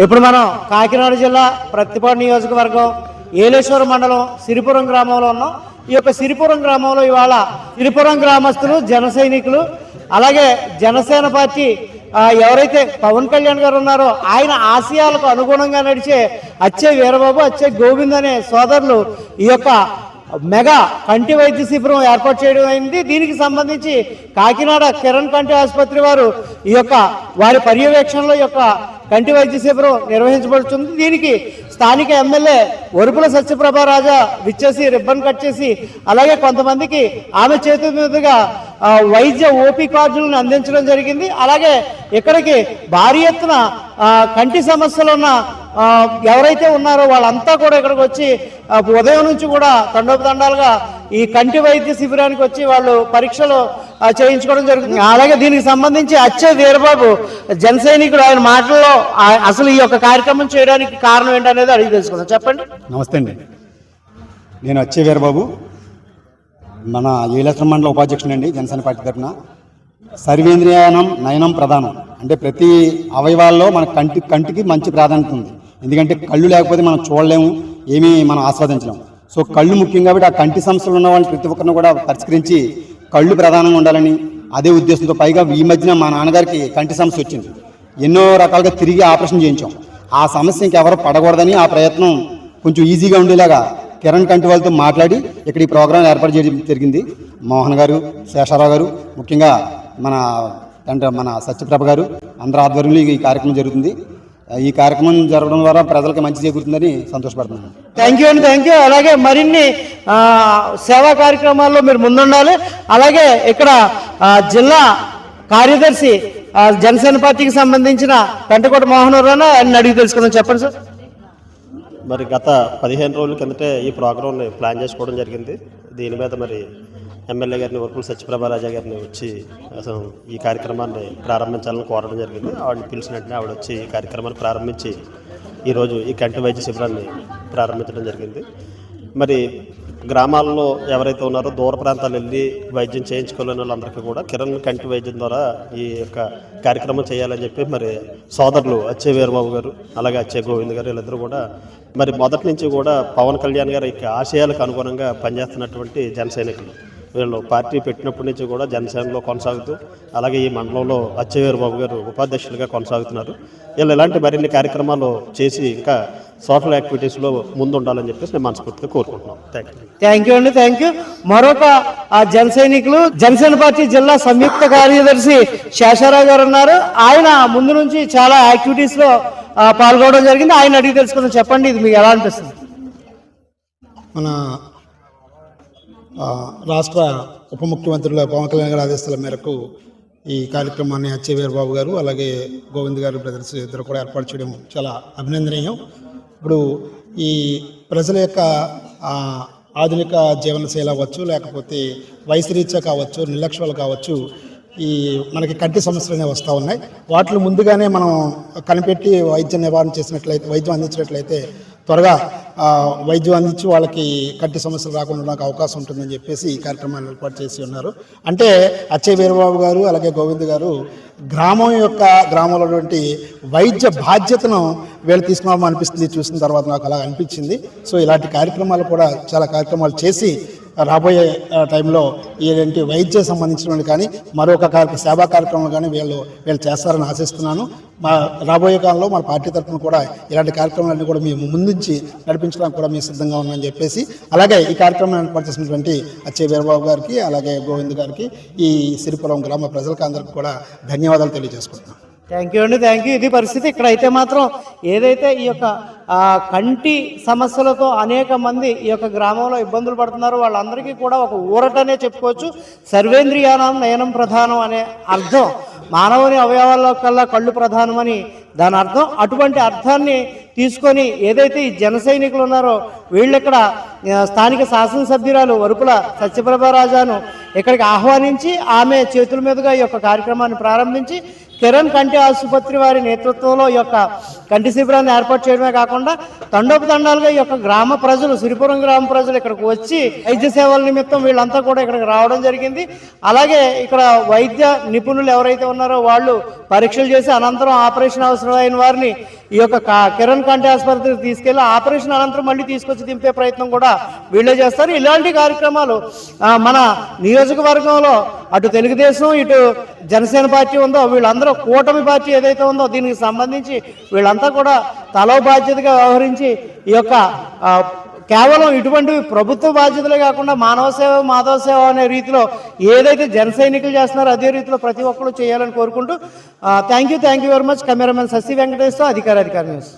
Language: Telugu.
ఇప్పుడు మనం కాకినాడ జిల్లా ప్రతిపాడు నియోజకవర్గం ఏలేశ్వరం మండలం సిరిపురం గ్రామంలో ఉన్నాం. ఈ యొక్క సిరిపురం గ్రామంలో ఇవాళ సిరిపురం గ్రామస్తులు జన సైనికులు అలాగే జనసేన పార్టీ ఎవరైతే పవన్ కళ్యాణ్ గారు ఉన్నారో ఆయన ఆశయాలకు అనుగుణంగా నడిచే అచ్చే వీరబాబు అచ్చే గోవింద్ అనే సోదరులు ఈ యొక్క మెగా కంటి వైద్య శిబిరం ఏర్పాటు చేయడం అయింది. దీనికి సంబంధించి కాకినాడ కిరణ్ కంటి ఆసుపత్రి వారు ఈ యొక్క వారి పర్యవేక్షణలో యొక్క కంటి వైద్య శిబిరం నిర్వహించబడుతుంది. దీనికి స్థానిక ఎమ్మెల్యే ఒరుపుల సత్యప్రభ రాజా విచ్చేసి రిబ్బన్ కట్ చేసి అలాగే కొంతమందికి ఆమె చేతి మీదుగా వైద్య ఓపీ కార్డులను అందించడం జరిగింది. అలాగే ఇక్కడికి భారీ ఎత్తున కంటి సమస్యలు ఉన్న ఎవరైతే ఉన్నారో వాళ్ళంతా కూడా ఇక్కడికి వచ్చి ఉదయం నుంచి కూడా తండోపతండాలుగా ఈ కంటి వైద్య శిబిరానికి వచ్చి వాళ్ళు పరీక్షలు చేయించుకోవడం జరుగుతుంది. అలాగే దీనికి సంబంధించి అచ్చే వీరబాబు జన సైనికుడు ఆయన మాటల్లో అసలు ఈ యొక్క కార్యక్రమం చేయడానికి కారణం ఏంటనేది అడిగి తెలుసుకుందాం. చెప్పండి. నమస్తే అండి. నేను వచ్చే వీరబాబు. మన ఏలేశ్వరం మండల ఉపాధ్యక్షుడండి జనసేన పార్టీ తరఫున. సర్వేంద్రియానం నయనం ప్రధానం. అంటే ప్రతి అవయవాల్లో మన కంటి కంటికి మంచి ప్రాధాన్యత ఉంది. ఎందుకంటే కళ్ళు లేకపోతే మనం చూడలేము ఏమీ మనం ఆస్వాదించలేము. సో కళ్ళు ముఖ్యం కాబట్టి ఆ కంటి సమస్యలు ఉన్న వాళ్ళని ప్రతి ఒక్కరిని కూడా పరిష్కరించి కళ్ళు ప్రధానంగా ఉండాలని అదే ఉద్దేశంతో పైగా ఈ మధ్యన మా నాన్నగారికి కంటి సమస్య వచ్చింది. ఎన్నో రకాలుగా తిరిగి ఆపరేషన్ చేయించాం. ఆ సమస్య ఇంకెవరు పడకూడదని ఆ ప్రయత్నం కొంచెం ఈజీగా ఉండేలాగా కిరణ్ కంటి వాళ్ళతో మాట్లాడి ఇక్కడ ఈ ప్రోగ్రాం ఏర్పాటు చేయడం జరిగింది. మోహన్ గారు శేషారావు గారు ముఖ్యంగా మన అంటే మన సత్యప్రభ గారు అందరి ఆధ్వర్యంలో ఈ కార్యక్రమం జరుగుతుంది. ఈ కార్యక్రమం జరగడం ద్వారా ప్రజలకు మంచి చేకూరుతుందని సంతోషపడుతున్నాను. థ్యాంక్ యూ అండి థ్యాంక్ యూ అలాగే మరిన్ని ఆ, సేవా కార్యక్రమాల్లో మీరు ముందుండాలి. అలాగే ఇక్కడ జిల్లా కార్యదర్శి జనసేన పార్టీకి సంబంధించిన పెంటకోట మోహన్ రావు ఆయన అడిగి తెలుసుకుందాం. చెప్పండి సార్. మరి గత పదిహేను రోజుల కిందటే ఈ ప్రోగ్రామ్ని ప్లాన్ చేసుకోవడం జరిగింది. దీని మీద మరి ఎమ్మెల్యే గారిని వర్పుల సత్యప్రభారాజా గారిని వచ్చి అసలు ఈ కార్యక్రమాన్ని ప్రారంభించాలని కోరడం జరిగింది. ఆవిడని పిలిచిన వెంటనే ఆవిడ వచ్చి ఈ కార్యక్రమాన్ని ప్రారంభించి ఈరోజు ఈ కంటి వైద్య శిబిరాన్ని ప్రారంభించడం జరిగింది. మరి గ్రామాల్లో ఎవరైతే ఉన్నారో దూర ప్రాంతాలు వెళ్ళి వైద్యం చేయించుకోలేని వాళ్ళందరికీ కూడా కిరణ్ కంటి వైద్యం ద్వారా ఈ యొక్క కార్యక్రమం చేయాలని చెప్పి మరి సోదరులు అచ్చే వీరబాబు గారు అలాగే అచ్చే గోవింద్ గారు వీళ్ళిద్దరూ కూడా మరి మొదటి నుంచి కూడా పవన్ కళ్యాణ్ గారి యొక్క ఆశయాలకు అనుగుణంగా పనిచేస్తున్నటువంటి జన సైనికులు. వీళ్ళు పార్టీ పెట్టినప్పటి నుంచి కూడా జనసేనలో కొనసాగుతూ అలాగే ఈ మండలంలో అచ్చవీర బాబు గారు ఉపాధ్యక్షులుగా కొనసాగుతున్నారు. వీళ్ళు ఇలాంటి మరిన్ని కార్యక్రమాలు చేసి ఇంకా సోషల్ యాక్టివిటీస్లో ముందు ఉండాలని చెప్పేసి నేను మనస్ఫూర్తిగా కోరుకుంటున్నాను. థ్యాంక్ యూ థ్యాంక్ యూ అండి థ్యాంక్ యూ మరొక ఆ జన సైనికులు జనసేన పార్టీ జిల్లా సంయుక్త కార్యదర్శి శేషారావు గారు ఉన్నారు. ఆయన ముందు నుంచి చాలా యాక్టివిటీస్లో ఆ, పాల్గొనడం జరిగింది. ఆయన అడిగి తెలుసుకుందాం. చెప్పండి ఇది మీకు ఎలా అనిపిస్తుంది? మన రాష్ట్ర ఉప ముఖ్యమంత్రుల పవన్ కళ్యాణ్ గారి ఆదేశాల మేరకు ఈ కార్యక్రమాన్ని అచ్చే వీరబాబు గారు అలాగే గోవింద్ గారు బ్రదర్స్ ఇద్దరు కూడా ఏర్పాటు చేయడం చాలా అభినందనీయం. ఇప్పుడు ఈ ప్రజల యొక్క ఆధునిక జీవనశైలి అవ్వచ్చు లేకపోతే వయసు రీత్యా కావచ్చు నిర్లక్ష్యాలు కావచ్చు ఈ మనకి కంటి సమస్యలు అనేవి వస్తూ ఉన్నాయి. వాటిని ముందుగానే మనం కనిపెట్టి వైద్యం నివారణ చేసినట్లయితే వైద్యం అందించినట్లయితే త్వరగా వైద్యం అందించి వాళ్ళకి కంటి సమస్యలు రాకుండా నాకు అవకాశం ఉంటుందని చెప్పేసి ఈ కార్యక్రమాన్ని ఏర్పాటు చేసి ఉన్నారు. అంటే అచ్చయ్య వీరబాబు గారు అలాగే గోవింద్ గారు గ్రామం యొక్క గ్రామంలో ఉన్నటువంటి వైద్య బాధ్యతను వీళ్ళు తీసుకున్నామని అనిపిస్తుంది. చూసిన తర్వాత నాకు అలా అనిపించింది. సో ఇలాంటి కార్యక్రమాలు కూడా చాలా కార్యక్రమాలు చేసి రాబోయే టైంలో ఏంటి వైద్య సంబంధించినవి కానీ మరొక కార్య సేవా కార్యక్రమాలు కానీ వీళ్ళు వీళ్ళు చేస్తారని ఆశిస్తున్నాను. మా రాబోయే కాలంలో మన పార్టీ తరఫున కూడా ఇలాంటి కార్యక్రమాలన్నీ కూడా మేము ముందుంచి నడిపించడానికి కూడా మేము సిద్ధంగా ఉన్నామని చెప్పేసి అలాగే ఈ కార్యక్రమం ఏర్పాటు చేసినటువంటి అచ్చే వీరబాబు గారికి అలాగే గోవింద్ గారికి ఈ సిరిపురం గ్రామ ప్రజలకు అందరికీ కూడా ధన్యవాదాలు తెలియజేసుకుంటున్నాను. థ్యాంక్ యూ అండి థ్యాంక్ యూ ఇది పరిస్థితి. ఇక్కడ అయితే మాత్రం ఏదైతే ఈ యొక్క కంటి సమస్యలతో అనేక మంది ఈ యొక్క గ్రామంలో ఇబ్బందులు పడుతున్నారో వాళ్ళందరికీ కూడా ఒక ఊరటనే చెప్పుకోవచ్చు. సర్వేంద్రియానం నయనం ప్రధానం అనే అర్థం మానవుని అవయవాల్లో కల్లా కళ్ళు ప్రధానమని దాని అర్థం. అటువంటి అర్థాన్ని తీసుకొని ఏదైతే ఈ జన సైనికులు ఉన్నారో వీళ్ళు ఇక్కడ స్థానిక శాసనసభ్యురాలు వరుపుల సత్యప్రభ రాజాను ఇక్కడికి ఆహ్వానించి ఆమె చేతుల మీదుగా ఈ యొక్క కార్యక్రమాన్ని ప్రారంభించి కిరణ్ కంటి ఆసుపత్రి వారి నేతృత్వంలో ఈ యొక్క కంటి శిబిరాన్ని ఏర్పాటు చేయడమే కాకుండా తండోపతండాలుగా ఈ యొక్క గ్రామ ప్రజలు సిరిపురం గ్రామ ప్రజలు ఇక్కడికి వచ్చి వైద్య సేవల నిమిత్తం వీళ్ళంతా కూడా ఇక్కడికి రావడం జరిగింది. అలాగే ఇక్కడ వైద్య నిపుణులు ఎవరైతే ఉన్నారో వాళ్ళు పరీక్షలు చేసి అనంతరం ఆపరేషన్ అవసరమైన వారిని ఈ యొక్క కా- కిరణ్ కంటి ఆసుపత్రికి తీసుకెళ్ళి ఆపరేషన్ అనంతరం మళ్ళీ తీసుకొచ్చి దింపే ప్రయత్నం కూడా వీళ్ళే చేస్తారు. ఇలాంటి కార్యక్రమాలు మన నియోజకవర్గంలో అటు తెలుగుదేశం ఇటు జనసేన పార్టీ ఉందో వీళ్ళందరూ కూటమి పార్టీ ఏదైతే ఉందో దీనికి సంబంధించి వీళ్ళంతా కూడా తలో బాధ్యతగా వ్యవహరించి ఈ యొక్క కేవలం ఇటువంటి ప్రభుత్వ బాధ్యతలే కాకుండా మానవ సేవ మాధవ సేవ అనే రీతిలో ఏదైతే జన సైనికులు చేస్తున్నారో అదే రీతిలో ప్రతి ఒక్కరు చేయాలని కోరుకుంటూ thank you thank you very much cameraman Shashi Venkateshwara అధికార అధికారి న్యూస్.